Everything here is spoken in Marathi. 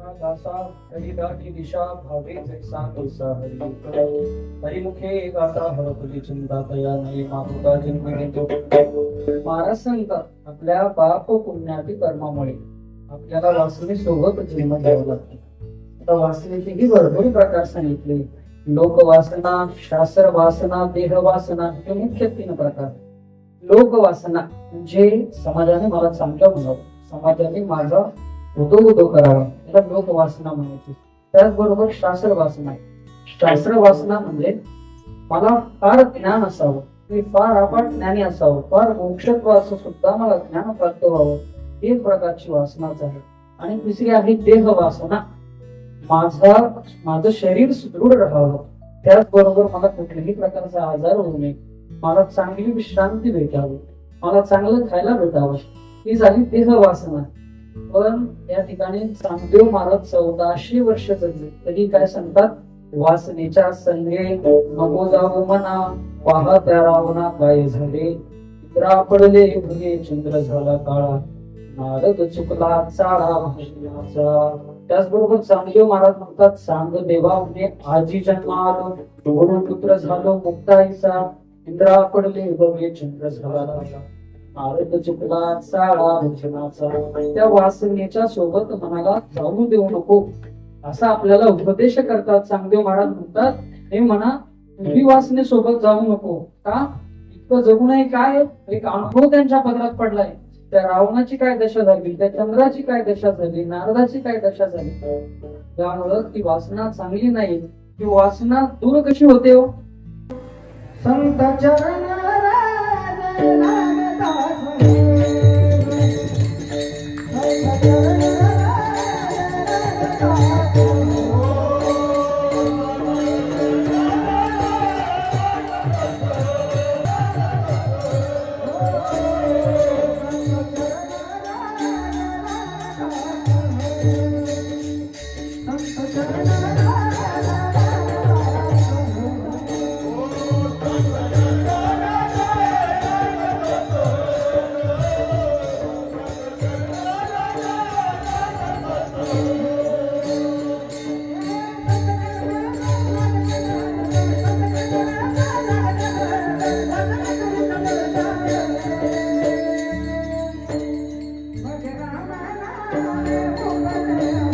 दासा दिशा भावे जैसा तैसा हरिमुखे गाता हरपुली चिंता तया नये जन्म घेतो। महाराज सांगतात आपल्या पाप पुण्याची कर्मामुळे आपल्याला वासने सोबत जन्म घ्यावा लागतो. आता वासनेचेही भरपूर प्रकार सांगितले. लोकवासना शास्त्र वासना देह वासना हे मुख्य तीन प्रकार. लोकवासना म्हणजे समाजाने मला चांगलं म्हणावं समाजाने माझा उदो उदो करावा त्याला लोक वासना म्हणायची त्याचबरोबर शास्त्र वासना शास्त्र वासना म्हणजे मला फार ज्ञान असावं. मी फार आपण ज्ञानी असावं. फार मोक्षत्व असं सुद्धा मला ज्ञान प्राप्त व्हावं. ही एक प्रकारची वासनाच आहे आणि तिसरी आहे देह वासना माझा माझं शरीर सुदृढ राहावं. त्याचबरोबर मला कुठल्याही प्रकारचा आजार होऊ नये. मला चांगली विश्रांती भेटावी. मला चांगलं खायला भेटावं. ही झाली देह वासना पण या ठिकाणी चांगदेव महाराज चौदाशे वर्ष जगले. तरी काय सांगतात? वासनेच्या संगे नको जाऊ म्हणा पाहत रावणा काय झाले. इंद्रा पडले भुगे चंद्र झाला काळा. नारद चुकला चाळा भाषणाचा त्याचबरोबर चांगदेव महाराज म्हणतात सांग देवा म्हणे आजी जन्म आलो दोन पुत्र झालो मुक्ताईचा. इंद्रा पडले भुगे चंद्र झाला काळा. नारद चुकला चाळा भजनाचा त्या वासनेच्या सोबत मनाला जाऊ देऊ नको. असा आपल्याला उपदेश करतात चांगदेव महाराज म्हणतात हे म्हणा तुझी वासने सोबत जाऊ नको. का? इतकं जगू नये काय? एक अनुभव त्यांच्या पदरात पडलाय. त्या रावणाची काय दशा झाली? त्या चंद्राची काय दशा झाली? नारदाची काय दशा झाली? त्यामुळं ती वासना चांगली नाही. ती वासना दूर कशी होते हो? संत चरण Thank you.